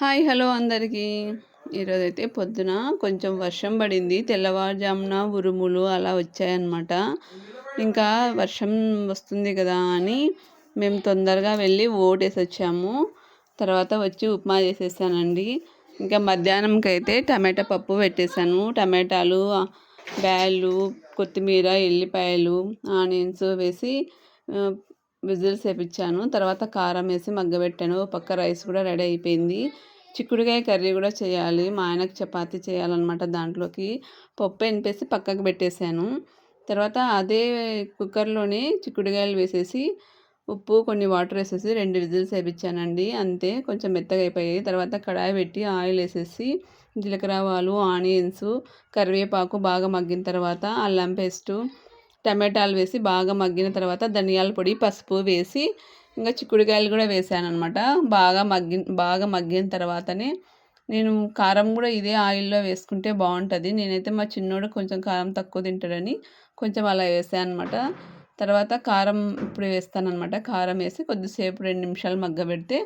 Hi hello అందరికీ. ఈరోజైతే పొద్దున కొంచెం వర్షం పడింది. తెల్లవారుజామున ఉరుములు అలా వచ్చాయన్నమాట. ఇంకా వర్షం వస్తుంది కదా అని మేము తొందరగా వెళ్ళి ఓటేసి వచ్చాము తర్వాత వచ్చి ఉప్మా చేసేసానండి. ఇంకా మధ్యాహ్నంకి అయితే టమాటా పప్పు పెట్టేశాను. టమాటాలు బ్యాళ్ళు కొత్తిమీర ఎల్లిపాయలు ఆనియన్స్ వేసి విజిల్స్ వేపించాను తర్వాత కారం వేసి మగ్గబెట్టాను. పక్క రైస్ కూడా రెడీ అయిపోయింది. చిక్కుడుకాయ కర్రీ కూడా చేయాలి. మా ఆయనకు చపాతీ చేయాలన్నమాట దాంట్లోకి. పప్పు ఎనిపేసి పక్కకు పెట్టేశాను. తర్వాత అదే కుక్కర్లోనే చిక్కుడుకాయలు వేసేసి ఉప్పు కొన్ని వాటర్ వేసేసి రెండు విజిల్స్ వేయించానండి అంతే కొంచెం మెత్తగా అయిపోయాయి. తర్వాత కడాయి పెట్టి ఆయిల్ వేసేసి జీలకర్ర ఆవాలు ఆనియన్స్ కరివేపాకు బాగా మగ్గిన తర్వాత అల్లం పేస్టు టమాటాలు వేసి బాగా మగ్గిన తర్వాత ధనియాల పొడి పసుపు వేసి ఇంకా చిక్కుడుకాయలు కూడా వేసాను అనమాట బాగా మగ్గి బాగా మగ్గిన తర్వాతనే నేను కారం కూడా ఇదే ఆయిల్లో వేసుకుంటే బాగుంటుంది. నేనైతే మా చిన్నోడు కొంచెం కారం తక్కువ తింటాడని కొంచెం అలా వేసాను అనమాట తర్వాత కారం ఇప్పుడు వేస్తాను అనమాట కారం వేసి కొద్దిసేపు రెండు నిమిషాలు మగ్గబెడితే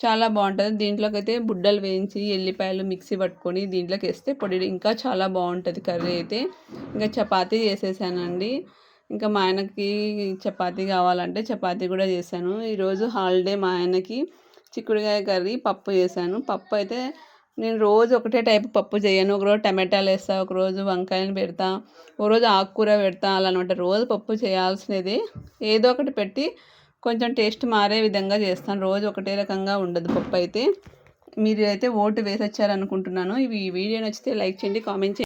చాలా బాగుంటుంది. దీంట్లోకి అయితే బుడ్డలు వేయించి ఎల్లిపాయలు మిక్సీ పట్టుకొని దీంట్లోకి వేస్తే పొడి ఇంకా చాలా బాగుంటుంది కర్రీ అయితే. ఇంకా చపాతీ చేసేసానండి. ఇంకా మా ఆయనకి చపాతీ కావాలంటే చపాతీ కూడా చేశాను. ఈరోజు హాలిడే మా ఆయనకి చిక్కుడుకాయ కర్రీ పప్పు చేశాను. పప్పు అయితే నేను రోజు ఒకటే టైప్ పప్పు చేయను. ఒకరోజు టమాటాలు వేస్తా ఒకరోజు వంకాయలు పెడతా ఒకరోజు ఆకుకూర పెడతా అలా అనమాట. రోజు పప్పు చేయాల్సినది. ఏదో ఒకటి పెట్టి కొంచెం టేస్ట్ మారే విధంగా చేస్తాను. రోజు ఒకటే రకంగా ఉండదు పప్పు అయితే. మీరు అయితే ఓటు వేసొచ్చారనుకుంటున్నాను. ఇవి వీడియో నచ్చితే లైక్ చేయండి కామెంట్ చేయండి.